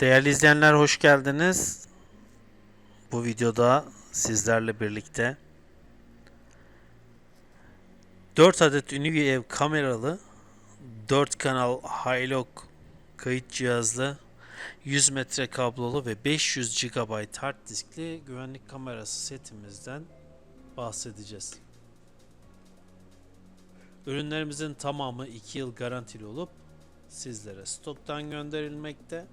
Değerli izleyenler hoş geldiniz. Bu videoda sizlerle birlikte 4 adet Univ kameralı 4 kanal Hilog kayıt cihazlı 100 metre kablolu ve 500 GB hard diskli güvenlik kamerası setimizden bahsedeceğiz. Ürünlerimizin tamamı 2 yıl garantili olup sizlere stoktan gönderilmekte.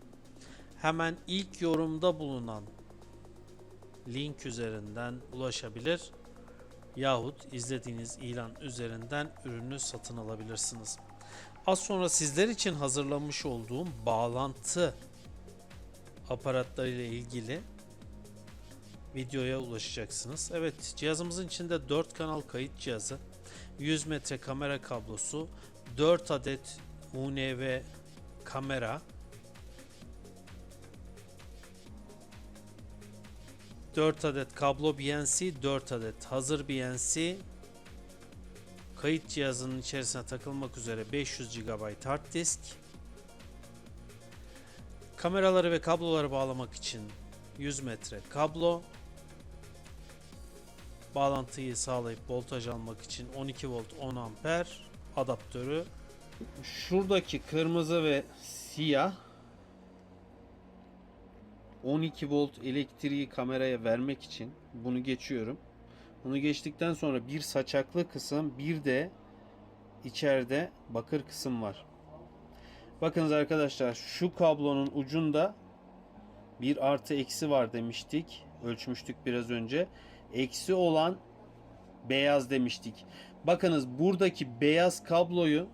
Hemen ilk yorumda bulunan link üzerinden ulaşabilir yahut izlediğiniz ilan üzerinden ürünü satın alabilirsiniz. Az sonra sizler için hazırlamış olduğum bağlantı aparatları ile ilgili videoya ulaşacaksınız. Evet cihazımızın içinde 4 kanal kayıt cihazı, 100 metre kamera kablosu, 4 adet UNV kamera, 4 adet kablo BNC, 4 adet hazır BNC, kayıt cihazının içerisine takılmak üzere 500 GB hard disk, kameraları ve kabloları bağlamak için 100 metre kablo, bağlantıyı sağlayıp voltaj almak için 12 volt 10 amper adaptörü, şuradaki kırmızı ve siyah 12 volt elektriği kameraya vermek için bunu geçiyorum. Bunu geçtikten sonra bir saçaklı kısım bir de içeride bakır kısım var. Bakınız arkadaşlar şu kablonun ucunda bir artı eksi var demiştik. Ölçmüştük biraz önce. Eksi olan beyaz demiştik. Bakınız buradaki beyaz kabloyu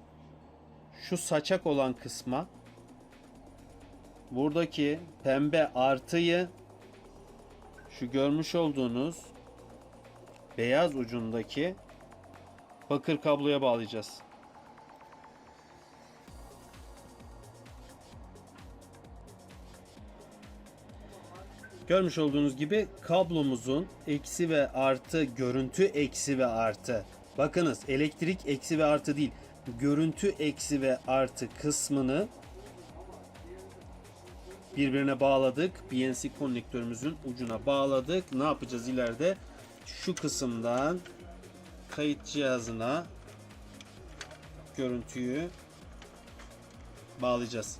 şu saçak olan kısma buradaki pembe artıyı şu görmüş olduğunuz beyaz ucundaki bakır kabloya bağlayacağız. Görmüş olduğunuz gibi kablomuzun eksi ve artı görüntü eksi ve artı. Bakınız elektrik eksi ve artı değil. Görüntü eksi ve artı kısmını birbirine bağladık. BNC konnektörümüzün ucuna bağladık. Ne yapacağız ileride? Şu kısımdan kayıt cihazına görüntüyü bağlayacağız.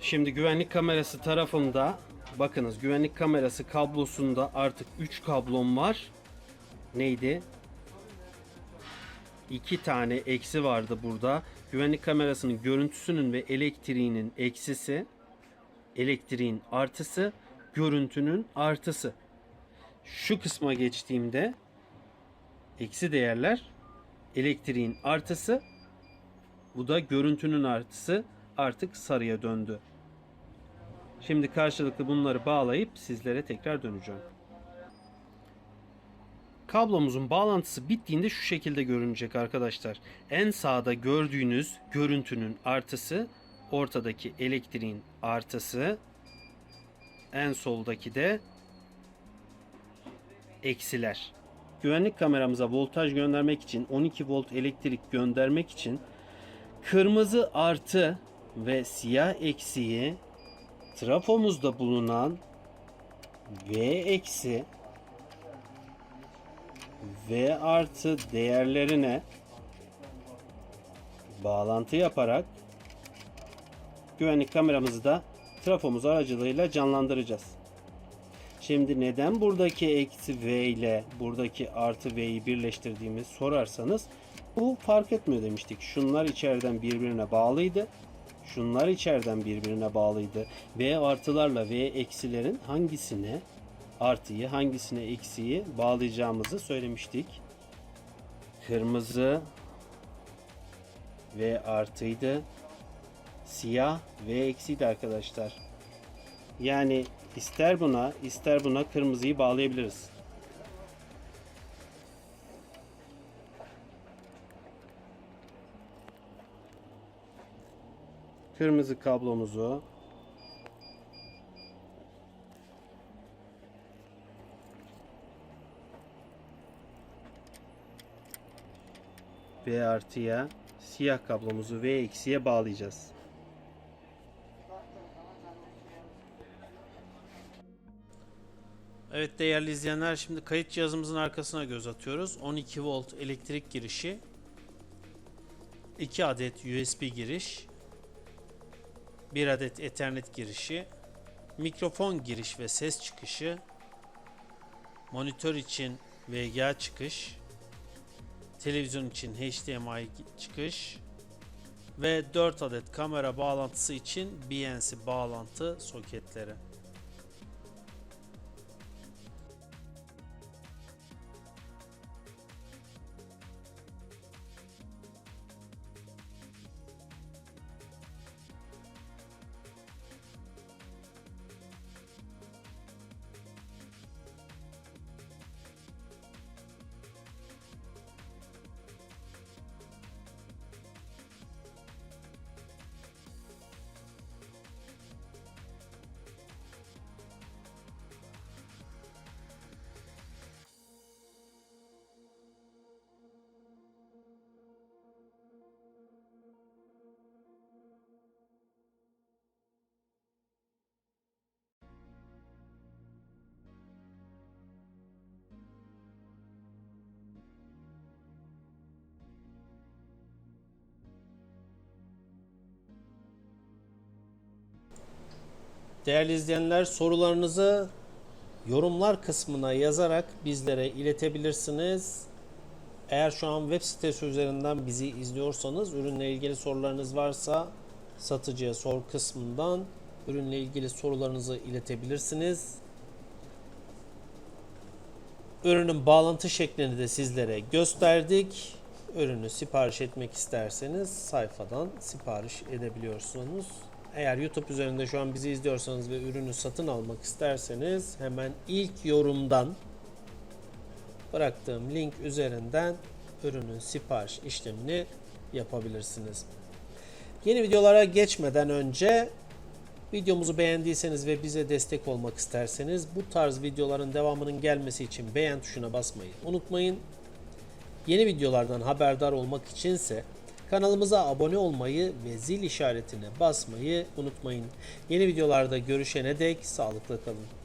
Şimdi güvenlik kamerası tarafında bakınız güvenlik kamerası kablosunda artık 3 kablom var. Neydi? 2 tane eksi vardı burada. Güvenlik kamerasının görüntüsünün ve elektriğinin eksisi elektriğin artısı, görüntünün artısı. Şu kısma geçtiğimde eksi değerler elektriğin artısı, bu da görüntünün artısı artık sarıya döndü. Şimdi karşılıklı bunları bağlayıp sizlere tekrar döneceğim. Kablomuzun bağlantısı bittiğinde şu şekilde görünecek arkadaşlar. En sağda gördüğünüz görüntünün artısı ortadaki elektriğin artısı en soldaki de eksiler. Güvenlik kameramıza voltaj göndermek için 12 volt elektrik göndermek için kırmızı artı ve siyah eksiği trafomuzda bulunan V eksi V artı değerlerine bağlantı yaparak güvenlik kameramızı da trafomuz aracılığıyla canlandıracağız. Şimdi neden buradaki eksi V ile buradaki artı V'yi birleştirdiğimiz sorarsanız bu fark etmiyor demiştik. Şunlar içeriden birbirine bağlıydı. Şunlar içeriden birbirine bağlıydı. V artılarla V eksilerin hangisine artıyı hangisine eksiği bağlayacağımızı söylemiştik. Kırmızı V artıydı siyah ve eksiydi arkadaşlar. Yani ister buna ister buna kırmızıyı bağlayabiliriz. Kırmızı kablomuzu V artıya siyah kablomuzu V eksiye bağlayacağız. Evet değerli izleyenler şimdi kayıt cihazımızın arkasına göz atıyoruz. 12 volt elektrik girişi. 2 adet USB giriş. 1 adet Ethernet girişi. Mikrofon giriş ve ses çıkışı. Monitör için VGA çıkış. Televizyon için HDMI çıkış. Ve 4 adet kamera bağlantısı için BNC bağlantı soketleri. Değerli izleyenler sorularınızı yorumlar kısmına yazarak bizlere iletebilirsiniz. Eğer şu an web sitesi üzerinden bizi izliyorsanız ürünle ilgili sorularınız varsa satıcıya sor kısmından ürünle ilgili sorularınızı iletebilirsiniz. Ürünün bağlantı şeklini de sizlere gösterdik. Ürünü sipariş etmek isterseniz sayfadan sipariş edebiliyorsunuz. Eğer YouTube üzerinde şu an bizi izliyorsanız ve ürünü satın almak isterseniz hemen ilk yorumdan bıraktığım link üzerinden ürünün sipariş işlemini yapabilirsiniz. Yeni videolara geçmeden önce videomuzu beğendiyseniz ve bize destek olmak isterseniz bu tarz videoların devamının gelmesi için beğen tuşuna basmayı unutmayın. Yeni videolardan haberdar olmak içinse kanalımıza abone olmayı ve zil işaretine basmayı unutmayın. Yeni videolarda görüşene dek sağlıkla kalın.